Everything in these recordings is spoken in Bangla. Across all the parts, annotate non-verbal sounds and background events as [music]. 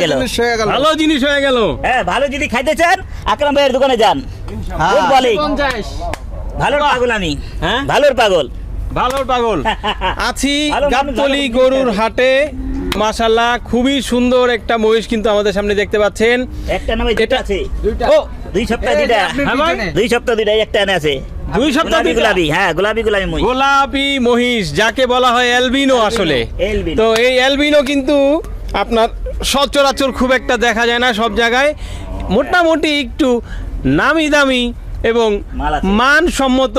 গেল। হয়ে গেল। ভালো জিনিস হয়ে গেল। হ্যাঁ ভালো যদি খাইতে চান আকরাম ভাইয়ের দোকানে যান। ভালোর পাগল আমি। হ্যাঁ? ভালোর পাগল। ভালোর পাগল। [laughs] আছি গাবতলি গরুর হাটে। মাশাল্লাহ খুবই সুন্দর একটা মহিষ কিন্তু আমাদের সামনে দেখতে পাচ্ছেন। একটা নামে এটা- আছে। ও দুই সপ্তাহ দুইটা। হ্যাঁ দুই সপ্তাহ দুইটা একটা এনে আছে। দুই সপ্তাহ গোলাপি দুইটা? গোলাপি হ্যাঁ গোলাপি গোলাপি মই গোলাপি মহিষ যাকে বলা হয় অ্যালবিনো আসলে। তো এই অ্যালবিনো কিন্তু আপনার সচরাচর খুব একটা দেখা যায় না সব জায়গায়। মোটামুটি একটু নামি দামি এবং মানসম্মত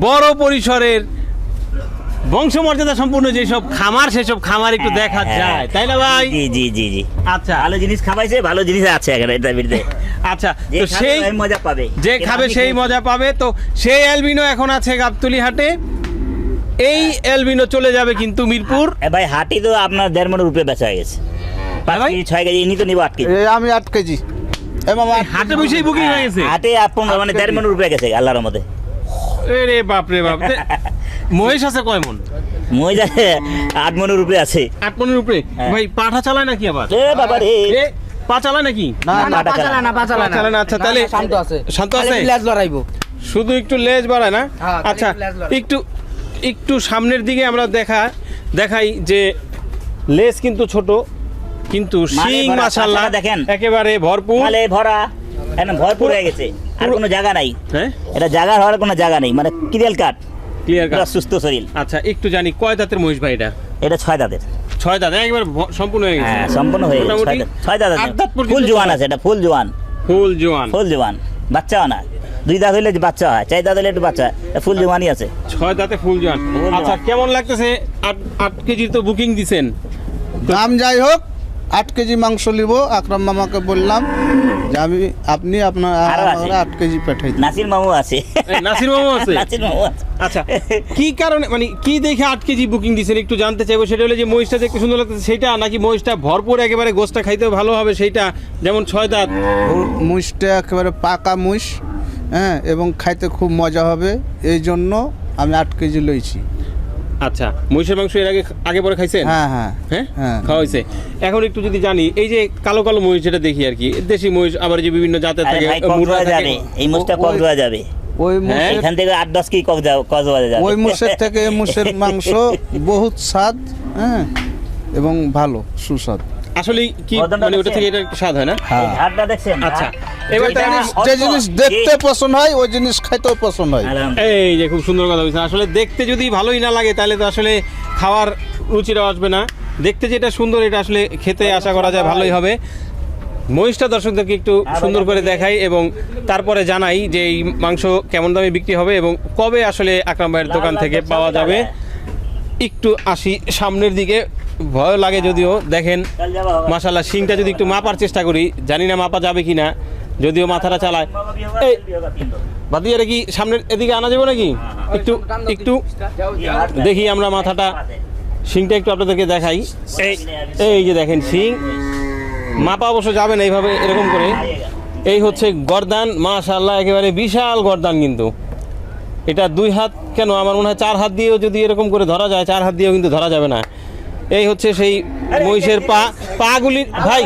বড় পরিসরের বংশমর্যাদা সম্পূর্ণ যেসব খামার সেসব খামার একটু দেখা হ্যাঁ, যায়। তাই না ভাই? জি জি জি জি। আচ্ছা। ভালো জিনিস খাবাইছে ভালো জিনিস আছে এখানে এটা বিরুদ্ধে [laughs] আচ্ছা তো সেই মজা পাবে। যে খাবে সেই মজা পাবে। তো সেই অ্যালবিনো এখন আছে গাবতুলি হাটে এই অ্যালবিনো চলে যাবে কিন্তু মিরপুর। এ ভাই হাটি তো আপনার দেড় মনের রূপে বেচা হয়ে গেছে। পাঁচ ভাই? কেজি ছয় কেজি ইনি তো নিব আট কেজি। আমি আট কেজি। এ মামা আট বসেই বুকিং হয়ে গেছে। হাটে পনেরো মানে দেড় মনের উপরে গেছে আল্লাহর মধ্যে রে বাপ রে বাপ। মহিষ আছে কয় মন? মই যাচ্ছে আট মনের উপরে আছে। আট মনের উপরে? হ্যাঁ। ভাই পাঠা চালায় নাকি আবার? এ বাবা রে। পা চালায় নাকি? না না পাটা চালা না। পা চালায় না। আচ্ছা তাহলে শান্ত আছে। শান্ত আছে? লেজ লড়াইবো। শুধু একটু লেজ বাড়ায় না? হ্যাঁ, আচ্ছা একটু একটু একটু সামনের দিকে আমরা দেখা দেখাই যে লেজ কিন্তু ছোট কিন্তু মানে শিং মাশাআল্লাহ দেখেন। একেবারে ভরপুর। মালে ভরা একদম ভরপুর হয়ে গেছে আর কোনো জায়গা নাই। হ্যাঁ? এটা জায়গা হওয়ার কোনো জায়গা নাই মানে ক্রিয়াল কাট ক্লিয়ার পুরো সুস্থ শরীর। আচ্ছা একটু জানি কয় দাঁতের মহিষ ভাই এটা? এটা ছয় দাঁতের। ছয় দাঁত একেবারে সম্পূর্ণ হয়ে গেছে। হ্যাঁ সম্পূর্ণ হয়ে গেছে ছয় দাঁত। ফুল জোয়ান আছে এটা ফুল জোয়ান। ফুল জোয়ান। ফুল জোয়ান বাচ্চাও না। দুই দাঁত হইলে বাচ্চা হয় চার দাঁত হইলে একটু বাচ্চা এটা ফুল জোয়ানই আছে। ছয় দাঁতে ফুল জোয়ান। আচ্ছা কেমন লাগতেছে? আট আট কেজির তো বুকিং দিছেন। দাম যাই হোক আট কেজি মাংস নিব আকরাম মামাকে বললাম যে আমি আপনি আপনার আট কেজি পাঠাই। নাসির মামু আছে। এই, নাসির মামু আছে? [laughs] নাসির মামু আছে। আচ্ছা কি কারণে মানে কি দেখে আট কেজি বুকিং দিয়েছেন একটু জানতে চাইব সেটা হলো যে মহিষটা দেখতে সুন্দর লাগতেছে সেটা নাকি মহিষটা ভরপুর একেবারে গোস্তা খাইতে ভালো হবে সেইটা যেমন ছয় দাঁত। মুষটা একেবারে পাকা মুষ হ্যাঁ এবং খাইতে খুব মজা হবে এই জন্য আমি আট কেজি লইছি। আচ্ছা মহিষের মাংস এর আগে আগে পরে খাইছেন হ্যাঁ হ্যাঁ হ্যাঁ হ্যাঁ। খাওয়া হয়েছে এখন একটু যদি জানি এই যে কালো কালো মহিষ যেটা দেখি আর কি দেশি মহিষ আবার যে বিভিন্ন জাতের থাকে। যাবে এই মুসটা ওই- কক্সবাজার যাবে ওই হ্যাঁ? এখান থেকে আট দশ কি কক্সবাজার যাবে ওই থেকে মাংস [laughs] বহুত স্বাদ হ্যাঁ এবং ভালো সুস্বাদ আসলে কি মানে ওটা থেকে এটা স্বাদ হয় না? হ্যাঁ। ঘাটটা দেখছেন? আচ্ছা, এবার তাহলে যে জিনিস দেখতে পছন্দ হয় ওই জিনিস খাইতেও পছন্দ হয়। এই যে খুব সুন্দর কথা বলছেন। আসলে দেখতে যদি ভালোই না লাগে তাহলে তো আসলে খাওয়ার রুচিটা আসবে না। দেখতে যেটা সুন্দর এটা আসলে খেতে আশা করা যায় ভালোই হবে। মহিষটা দর্শকদেরকে একটু সুন্দর করে দেখাই এবং তারপরে জানাই যে এই মাংস কেমন দামে বিক্রি হবে এবং কবে আসলে আকরাম ভাইয়ের দোকান থেকে পাওয়া যাবে। একটু আসি সামনের দিকে। ভয় লাগে যদিও দেখেন মাশাল্লাহ শিংটা যদি একটু মাপার চেষ্টা করি জানি না মাপা যাবে কিনা যদিও মাথাটা চালায়। এই বাদি এটা কি সামনের এদিকে আনা যাবে নাকি? একটু একটু দেখি আমরা মাথাটা। শিংটা একটু আপনাদেরকে দেখাই। এই এই যে দেখেন শিং মাপা অবশ্য যাবে না এইভাবে এরকম করে। এই হচ্ছে গর্দান মাশাল্লাহ একেবারে বিশাল গর্দান কিন্তু। এটা দুই হাত কেন? আমার মনে হয় চার হাত দিয়েও যদি এরকম করে ধরা যায় চার হাত দিয়েও কিন্তু ধরা যাবে না। এই হচ্ছে সেই মহিষের পা পাগুলি। ভাই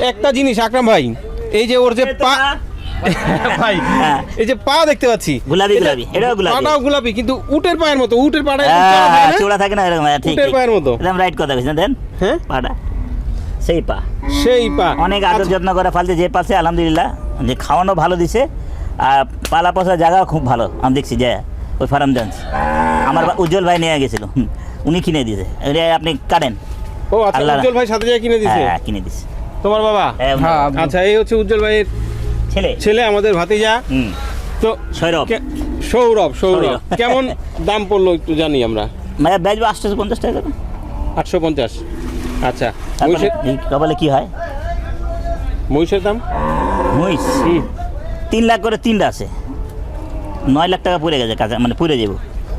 একটা জিনিস আকরাম ভাই এই যে ওর যে পা [laughs] ভাই হ্যাঁ। এই যে পা দেখতে পাচ্ছি। গোলাপি, এটা- গোলাপি, এটাও গোলাপি। পাটাও গোলাপি কিন্তু উটের পায়ের মতো উটের পাটা এরকম হ্যাঁ, থাকে না? চূড়া থাকে না এরকম হ্যাঁ, ঠিক উটের পায়ের মতো। একদম রাইট কথা বলছেন দেন? হ্যাঁ? পাটা। সেই পা। সেই পা। অনেক আদর আচ্ছা, যত্ন করে যে পাশে আলহামদুলিল্লাহ। যে খাওয়ানো ভালো দিছে আর পালা পচা জায়গা খুব ভালো। আমি দেখছি যে ওই ফার্ম ডান্স আমার উজ্জ্বল ভাই নিয়ে গেছিল উনি কিনে দিয়েছে। আপনি কাটেন। ও আচ্ছা উজ্জ্বল ভাই সাথে যায় কিনে দিছে? হ্যাঁ কিনে দিছে। তোমার বাবা? হ্যাঁ, হ্যাঁ আচ্ছা এই হচ্ছে উজ্জ্বল ভাইয়ের ছেলে। ছেলে আমাদের ভাতিজা। হুম। তো সৌরভ। সৌরভ সৌরভ। কেমন দাম পড়ল একটু জানি আমরা? মানে বেচবো আটশোশো পঞ্চাশ টাকা। আটশো পঞ্চাশ। আচ্ছা কপালে কি হয়? মহিষের দাম? মহিষ? তিন লাখ করে তিনটা আছে। নয় লাখ টাকা পড়ে গেছে কাছে মানে পড়ে যাব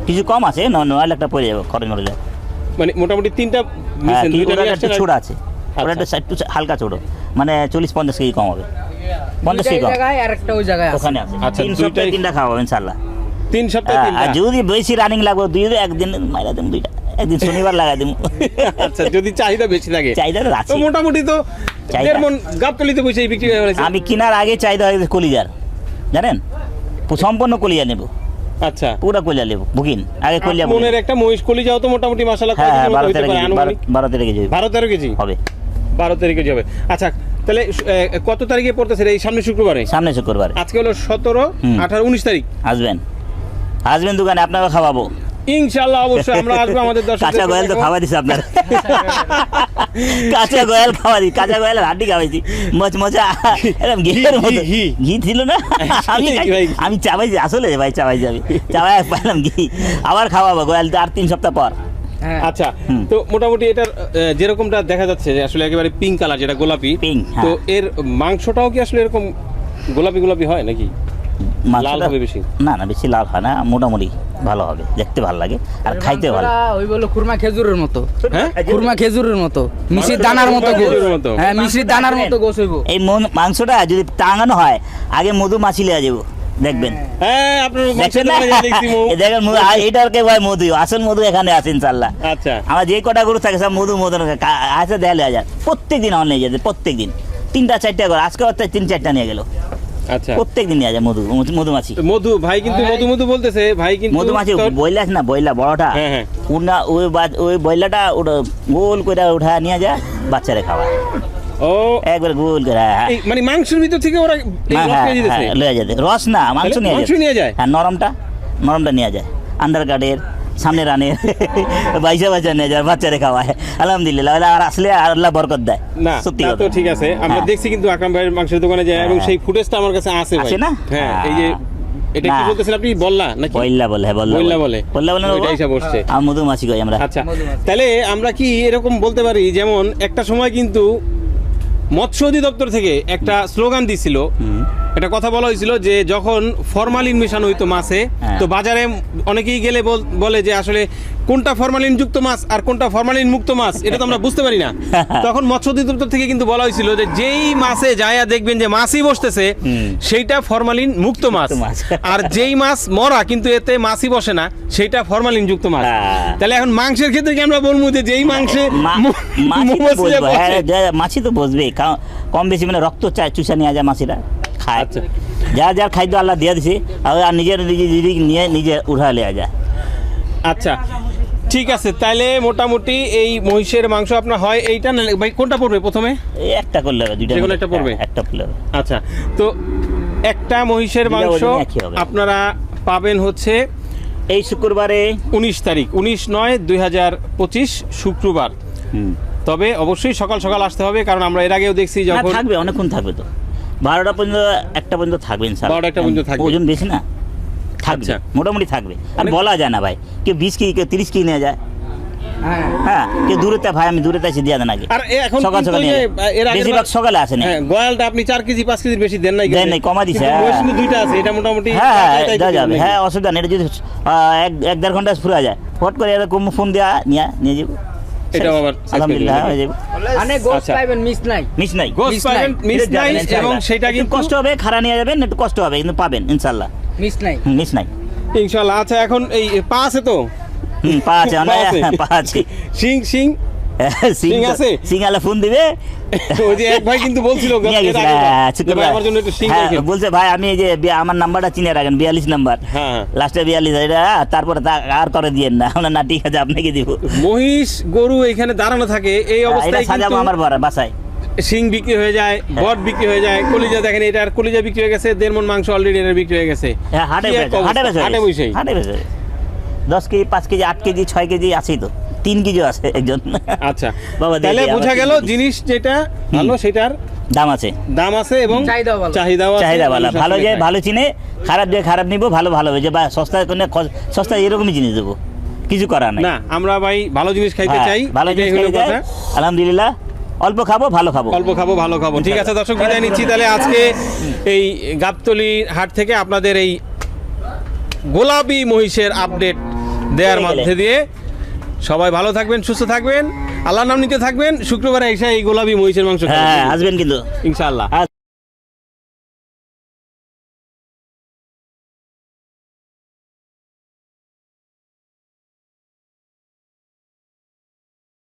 কিছু কম আছে ন- নয় লাখ টাকা পড়ে যাব খরচ মরলে মানে মোটামুটি তিনটা হ্যাঁ একটু ছোট আছে। ওটা একটু আচ্ছা। একটু হালকা ছোট মানে চল্লিশ পঞ্চাশ কেজি কম হবে। পঞ্চাশ কেজি কম। জায়গায় ওই জায়গায় ওখানে আছে। আচ্ছা, তিন সপ্তাহে তিনটা খাওয়াবো ইনশাল্লাহ তিন সপ্তাহে হ্যাঁ, আর যদি বেশি রানিং লাগবে দুই একদিন মাইরা দিন দুইটা। একদিন শনিবার লাগাই দিব আচ্ছা যদি চাহিদা বেশি থাকে চাহিদা আছে মোটামুটি তো চাহিদা। দেড় মন গাবতলিতে বসে বিক্রি হয়ে আমি কেনার আগে চাহিদা হয়ে কলিজার। জানেন? সম্পূর্ণ কলিজা নেব। আচ্ছা। পুরো কইলা লেব বুকিন? আগে কইলা। মনের একটা মহিষ কলি যাও তো মোটামুটি মাসালা হ্যাঁ কেজি হইতে পারে বারো- বারো তেরো কেজি। বারো তেরো কেজি? হবে। বারো তেরো কেজি হবে। আচ্ছা তাহলে কত তারিখে পড়তেছে এই সামনে শুক্রবারে? সামনে শুক্রবারে। আজকে হলো সতেরো হুম। আঠারো উনিশ তারিখ। আসবেন। আসবেন দোকানে আপনাকে খাওয়াবো। ইনশাল্লাহ অবশ্যই আমরা আসব আমাদের দর্শক কাঁচা গোয়াল তো খাওয়া দিছে আপনার। কাঁচা গোয়াল খাওয়া দিই কাঁচা গোয়াল হাড্ডি খাওয়াইছি। মচ মজা। এরকম ঘিয়ের মতো। ঘি, ছিল না? আমি। আমি চাবাইছি আসলে ভাই চাবাইছি আমি। চাবাই পাইলাম ঘি। আবার খাওয়াবো গোয়াল তো আর তিন সপ্তাহ পর। আচ্ছা তো মোটামুটি এটার যেরকমটা দেখা যাচ্ছে যে আসলে একেবারে পিঙ্ক কালার যেটা গোলাপি হ্যাঁ। তো এর মাংসটাও কি আসলে এরকম গোলাপি গোলাপি হয় নাকি? লাল হবে বেশি? না না বেশি লাল হয় না মোটামুটি। ভালো হবে দেখতে ভালো লাগে আর খাইতে ভালো ওই বলো খুরমা খেজুরের মতো। হ্যাঁ? খুরমা খেজুরের মতো। মিষ্টির দানার মতো গোস মতো। হ্যাঁ মিষ্টির দানার মতো গোস হইব। এই মাংসটা যদি টাঙানো হয় আগে মধু মাছি লিয়ে যাব দেখবেন। হ্যাঁ আপনার দেখছেন না? দোকানে দেখছি মৌ। এই দেখেন মধু আর এটার কে ভাই মধু? আসল মধু এখানে আছে ইনশাল্লাহ আচ্ছা। আমার যে কটা গরু থাকে সব মধু মধু আছে দেয়ালে হাজার প্রত্যেক দিন আমার নিয়ে যেতে প্রত্যেক দিন তিনটা চারটা করে আজকে হচ্ছে তিন চারটা নিয়ে গেল। আচ্ছা। প্রত্যেক দিন নিয়ে যায় মধু মধুমাছি। মধু ভাই কিন্তু মধু মধু বলতেছে ভাই কিন্তু মধুমাছি তোর- বইলা আছে না বইলা বড়টা? হ্যাঁ, হ্যাঁ। উনা ওই বা- ওই বইলাটা ওটা গোল করে উঠা নিয়ে যায় বাচ্চারে খাওয়া ও। একবার গোল করে হ্যাঁ মানে মাংসের ভিতর থেকে ওরা হ্যাঁ, হ্যাঁ, হ্যাঁ, লয়ে যেতে। রস না মাংস নিয়ে যায় নিয়ে হ্যাঁ নরমটা নরমটা নিয়ে যায়। আন্ডার কার্ডের সামনে রানের বাইশা বাইশা নিয়ে যায় বাচ্চারে খাওয়ায়। আলহামদুলিল্লাহ আর আসলে আল্লাহ বরকত দেয়। না সত্যি তো ঠিক আছে। আমরা হ্যাঁ। দেখছি কিন্তু আকরাম ভাইয়ের মাংসের দোকানে যায় এবং হ্যাঁ। সেই ফুটেজটা আমার কাছে আছে ভাই। আছে না? হ্যাঁ এই যে এটা কি বলতেছেন আপনি? বললা নাকি? বইল্লা বলে হ্যাঁ বললা বললা বলে। বললা বলে ওইটা হিসাব বসছে। আর মধুমাছি কই আমরা? আচ্ছা তাহলে আমরা কি এরকম বলতে পারি? যেমন একটা সময় কিন্তু মৎস্য অধিদপ্তর থেকে একটা স্লোগান দিছিল একটা কথা বলা হয়েছিল যে যখন ফরমালিন মেশানো হইতো মাছে হ্যাঁ। তো বাজারে অনেকেই গেলে বলে যে আসলে কোনটা ফরমালিন যুক্ত মাছ আর কোনটা ফরমালিন মুক্ত মাছ এটা তো আমরা বুঝতে পারি না। [laughs] তখন মৎস্য অধিদপ্তর থেকে কিন্তু বলা হয়েছিল যে যেই মাছে যায়া দেখবেন যে মাছই বসতেছে সেইটা ফরমালিন মুক্ত মাছ। [laughs] আর যেই মাছ মরা কিন্তু এতে মাছই বসে না সেইটা ফরমালিন যুক্ত মাছ। হ্যাঁ। তাহলে এখন মাংসের ক্ষেত্রে কি আমরা বলব যে যেই মাংসে মাছি তো বসবে, বসে, হ্যাঁ, কম বেশি মানে রক্ত চুষা নিয়ে যায় মাছিরা। খায়। আচ্ছা। যার যার খাদ্য আল্লাহ দিয়ে দিছে আর নিজের নিজে নিয়ে নিজে উঠা লিয়া যায়। আচ্ছা ঠিক আছে তাইলে মোটামুটি এই মহিষের মাংস আপনার হয় এইটা না ভাই কোনটা পড়বে প্রথমে? একটা করলে হবে দুইটা যেকোনো একটা পড়বে? হ্যাঁ, একটা হবে। আচ্ছা তো একটা মহিষের মাংস আপনারা পাবেন হচ্ছে এই শুক্রবারে উনিশ তারিখ উনিশ নয় দুই হাজার পঁচিশ শুক্রবার। তবে অবশ্যই সকাল সকাল আসতে হবে কারণ আমরা এর আগেও দেখছি যখন থাকবে অনেকক্ষণ থাকবে তো। বারোটা পর্যন্ত একটা পর্যন্ত থাকবে ইনশাআল্লাহ। 12টা পর্যন্ত থাকবে। ওজন বেশি না? থাকবে আচ্ছা। মোটামুটি থাকবে। আর বলা যায় না ভাই কেউ বিশ কেজি কেউ তিরিশ কেজি নিয়ে যায়। হ্যাঁ। হ্যাঁ দূরেতে ভাই আমি দূরেতে আছি দিয়ে দেন আগে। আর এখন সকাল। এর বেশিরভাগ সকালে আসে না হ্যাঁ গোয়ালটা আপনি চার কেজি কেজির বেশি দেন নাই দেন নাই, কমা দিছে, হ্যাঁ। মহিষ দুইটা আছে এটা মোটামুটি হ্যাঁ হ্যাঁ যাবে। হ্যাঁ অসুবিধা নেই এটা যদি এক এক দেড় ঘণ্টা ফুরা যায়। ফট করে এরকম ফোন দেওয়া নিয়ে নিয়ে যাব। এটাও আবার আলহামদুলিল্লাহ হয়ে যাবে। মানে গোস আচ্ছা। পাইবেন মিস নাই। মিস নাই। গোস মিস পাবেন মিস নাই এবং সেটা কিন্তু কষ্ট হবে খাড়া নিয়ে যাবেন একটু কষ্ট হবে কিন্তু পাবেন ইনশাল্লাহ। মিস নাই। মিস নাই। ইনশাআল্লাহ আচ্ছা এখন এই পা আছে তো? হুম, পা আছে [laughs] পা আছে? অনেক পা আছে। সিং সিং [laughs] সিং আছে? ফোন দিবে? [laughs] ওই যে এক ভাই কিন্তু বলছিল নিয়ে এর গেছে আগে হ্যাঁ, যে ভাই আমার জন্য একটু সিং হ্যাঁ, বলছে ভাই আমি এই যে আমার নাম্বারটা চিনে রাখেন বিয়াল্লিশ নাম্বার। হ্যাঁ লাস্টে বিয়াল্লিশ এটা তারপরে আর করে দিয়েন না। আমরা না ঠিক আছে আপনাকে দিব। মহিষ গরু এখানে দাঁড়ানো থাকে এই অবস্থায় সাজাবো আমার বড় বাসায়। সিং বিক্রি হয়ে যায় বট বিক্রি হয়ে যায় কলিজা দেখেন কলিজা বিক্রি হয়ে গেছে দেড় মন মাংস অলরেডি এটা বিক্রি হয়ে গেছে। হ্যাঁ হাটে? হাটে দশ কেজি পাঁচ কেজি আট কেজি ছয় কেজি আছেই তো। তিন কেজি আছে একজন। আচ্ছা। [laughs] বাবা তাহলে বোঝা গেল জিনিস যেটা ভালো সেটার দাম আছে। দাম আছে এবং চাহিদা ভালো। চাহিদা ভালো। ভালো যে ভালো চিনে খারাপ যে খারাপ নিবো ভালো ভালো হবে যে বা সস্তা কোনো সস্তা এরকমই জিনিস দেবো। কিছু করার নাই। না আমরা ভাই ভালো জিনিস খাইতে হ্যাঁ, চাই। ভালো জিনিস কথা। আলহামদুলিল্লাহ। অল্প খাব ভালো খাব। অল্প খাব ভালো খাব। ঠিক আছে দর্শক বিদায় নিচ্ছি। তাহলে আজকে এই গাবতলি হাট থেকে আপনাদের এই গোলাপি মহিষের আপডেট দেওয়ার মধ্যে দিয়ে সবাই ভালো থাকবেন সুস্থ থাকবেন। আল্লাহর নাম নিতে থাকবেন। শুক্রবারে এসে এই গোলাপি মহিষের মাংস হ্যাঁ আসবেন কিন্তু। ইনশাআল্লাহ।